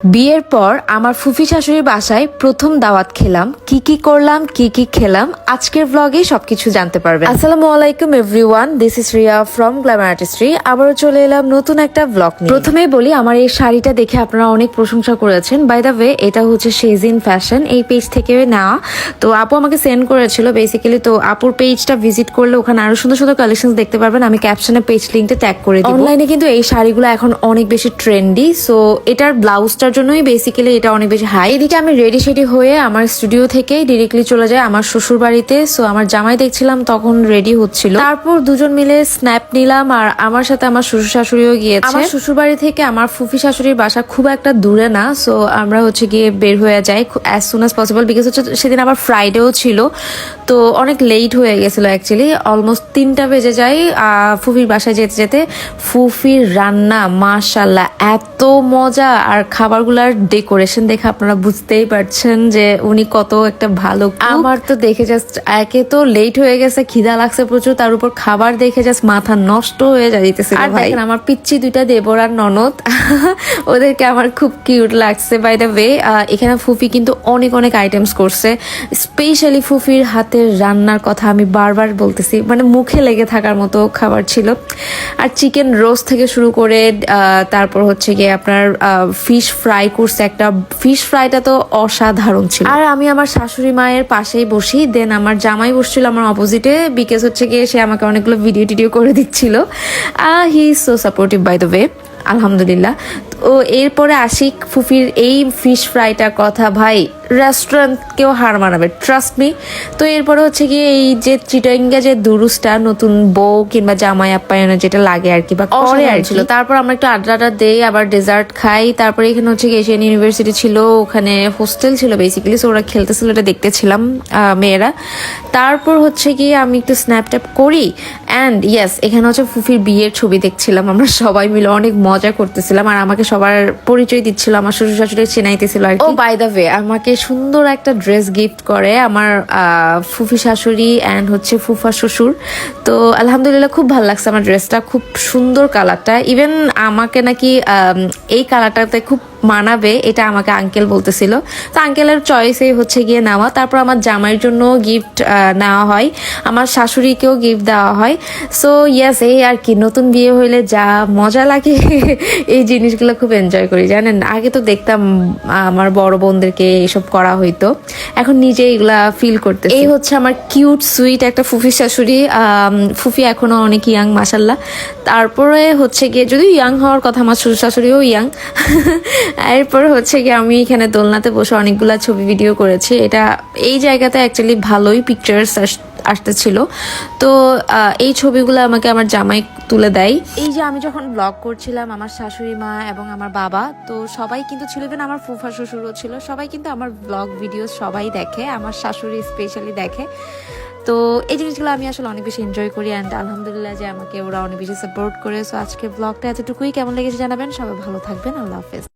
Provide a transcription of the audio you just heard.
বিয়ের পর আমার ফুফি শাশুড়ির বাসায় প্রথম দাওয়াত খেলাম। কি কি করলাম, কি কি খেলাম, আজকের ব্লগে সবকিছু জানতে পারবেন। আসসালামু আলাইকুম everyone this is Riya from glamour artistry আবারও চলে এলাম নতুন একটা ব্লগ প্রথমেই বলি, আমার এই শাড়িটা দেখে আপনারা অনেক প্রশংসা করেছেন। বাই দ্য ওয়ে এটা হচ্ছে শেজিন ফ্যাশন এই পেজ থেকে নেওয়া। তো আপু আমাকে সেন্ড করেছিল বেসিক্যালি তো আপুর পেজটা ভিজিট করলে ওখানে আরও সুন্দর সুন্দর কালেকশন দেখতে পারবেন। আমি ক্যাপশনে পেজ লিঙ্কটা ট্যাগ করে দিই অনলাইনে কিন্তু এই শাড়িগুলো এখন অনেক বেশি ট্রেন্ডি সো এটার ব্লাউজটার জন্যই বেসিক্যালি এটা অনেক বেশি হাই এদিকে আমি রেডি সেডি হয়ে আমার স্টুডিও থেকে ডিরেক্টলি চলে যায় আমার শ্বশুর বাড়িতে। সো আমার জামাই দেখছিলাম তখন রেডি হচ্ছিল। তারপর দুজন মিলে স্ন্যাপ নিলাম আর আমার সাথে আমার শ্বশুর শাশুড়িও গিয়েছে। আমার শ্বশুর বাড়ি থেকে আমার ফুফি শাশুড়ির বাসা খুব একটা দূরে না। সো আমরা হচ্ছে গিয়ে বের হয়ে যাই as soon as possible because হচ্ছে সেদিন আবার ফ্রাইডেও ছিল। তো অনেক লেট হয়ে গেছিল অ্যাকচুয়ালি অলমোস্ট তিনটা বেজে আহ, ফুফির বাসায় যেতে যেতে। ফুফির রান্না মাশাল্লাহ এত মজা। আর খাবারগুলার ডেকোরেশন দেখে আপনারা বুঝতেই পারছেন যে উনি কত একটা ভালো আমার তো দেখে জাস্ট একে তো লেট হয়ে গেছে খিদা লাগছে প্রচুর তার উপর খাবার দেখে জাস্ট মাথা নষ্ট হয়ে যাইতেছে আর দেখেন আমার পিচ্ছি দুইটা দেবর আর ননদ ওদেরকে আমার খুব কিউট লাগছে বাই দ্য ওয়ে এখানে ফুফি কিন্তু অনেক অনেক আইটেমস করছে। স্পেশালি ফুফির হাতের রান্নার কথা আমি বারবার বলতেছি মানে মুখে লেগে থাকার মতো খাবার ছিল। আর চিকেন রোস্ট থেকে শুরু করে আহ, তারপর হচ্ছে গিয়ে আপনার ফিশ ফ্রাই করছে একটা ফিশ ফ্রাইটা তো অসাধারণ ছিল। আর আমি আমার শাশুড়ি মায়ের পাশেই বসি দেন আমার জামাই বসছিল আমার অপোজিটে বিকেস হচ্ছে গিয়ে সে আমাকে অনেকগুলো ভিডিও টিডিও করে দিচ্ছিল। He is so supportive by the way আলহামদুলিল্লাহ। তো এরপরে আসি ফুফির এই ফিশ ফ্রাইটার কথা ভাই রেস্টুরেন্টকেও হার মানাবে ট্রাস্ট মি তো এরপরে হচ্ছে গিয়ে এই যে চিটাঙ্গা যে দুরুসটা নতুন বউ কিংবা জামাই আপ্যায়নে যেটা লাগে আর কি বা করে আর ছিল। তারপর আমরা একটু আড্ডা আড্ডা দেই আবার ডেজার্ট খাই। তারপরে এখানে হচ্ছে গিয়ে এশিয়ান ইউনিভার্সিটি ছিল ওখানে হোস্টেল ছিল বেসিক্যালি সো ওরা খেলতেছিল এটা দেখতেছিলাম আহ, মেয়েরা। তারপর হচ্ছে গিয়ে আমি একটু স্ন্যাপট্যাপ করি অ্যান্ড ইয়েস এখানে হচ্ছে ফুফির বিয়ের ছবি দেখছিলাম আমরা সবাই মিলে অনেক মজা করতেছিলাম আর আমাকে সবার পরিচয় দিচ্ছিল আমার শ্বশুর শাশুড়ি চেনাইতেছিল আর ও বাই দ্য ওয়ে আমাকে সুন্দর একটা ড্রেস গিফট করে আমার আহ, ফুফি শাশুড়ি অ্যান্ড হচ্ছে ফুফা শ্বশুর। তো আলহামদুলিল্লাহ খুব ভালো লাগছে আমার ড্রেসটা খুব সুন্দর কালারটা ইভেন আমাকে নাকি এই কালারটাতে খুব মানাবে, এটা আমাকে আঙ্কেল বলতেছিল। তো আঙ্কেলের চয়েসেই হচ্ছে গিয়ে নেওয়া। তারপর আমার জামাইয়ের জন্য গিফট নেওয়া হয়। আমার শাশুড়িকেও গিফট দেওয়া হয়। সো ইয়াস এই আর কি, নতুন বিয়ে হইলে যা মজা লাগে, এই জিনিসগুলো খুব এনজয় করি, জানেন? আগে তো দেখতাম আমার বড় বোনদেরকে এসব করা হইতো। এখন নিজে এগুলা ফিল করতে এই হচ্ছে আমার কিউট সুইট একটা ফুফি শাশুড়ি। ফুফি এখনও অনেক ইয়াং মাসাল্লাহ তারপরে হচ্ছে গিয়ে যদি ইয়াং হওয়ার কথা, আমার শ্বশুর শাশুড়িও ইয়াং এরপর হচ্ছে গিয়ে আমি এখানে দোলনাতে বসে অনেকগুলা ছবি ভিডিও করেছি। এটা এই জায়গাতে অ্যাকচুয়ালি ভালোই পিকচার্স আসতেছিল। তো এই ছবিগুলো আমাকে আমার জামাই তুলে দেয়। এই যে আমি যখন ব্লগ করছিলাম আমার শাশুড়ি মা এবং আমার বাবা, তো সবাই কিন্তু ছিল ইভেন আমার ফুফা শ্বশুরও ছিল, সবাই কিন্তু আমার ব্লগ ভিডিও সবাই দেখে, আমার শাশুড়ি স্পেশালি দেখে। তো এই জিনিসগুলো আমি আসলে অনেক বেশি এনজয় করি অ্যান্ড আলহামদুলিল্লাহ যে আমাকে ওরা অনেক বেশি সাপোর্ট করে। সো আজকে ব্লগটা এতটুকুই। কেমন লেগেছে জানাবেন? সবাই ভালো থাকবেন। আল্লাহ হাফেজ।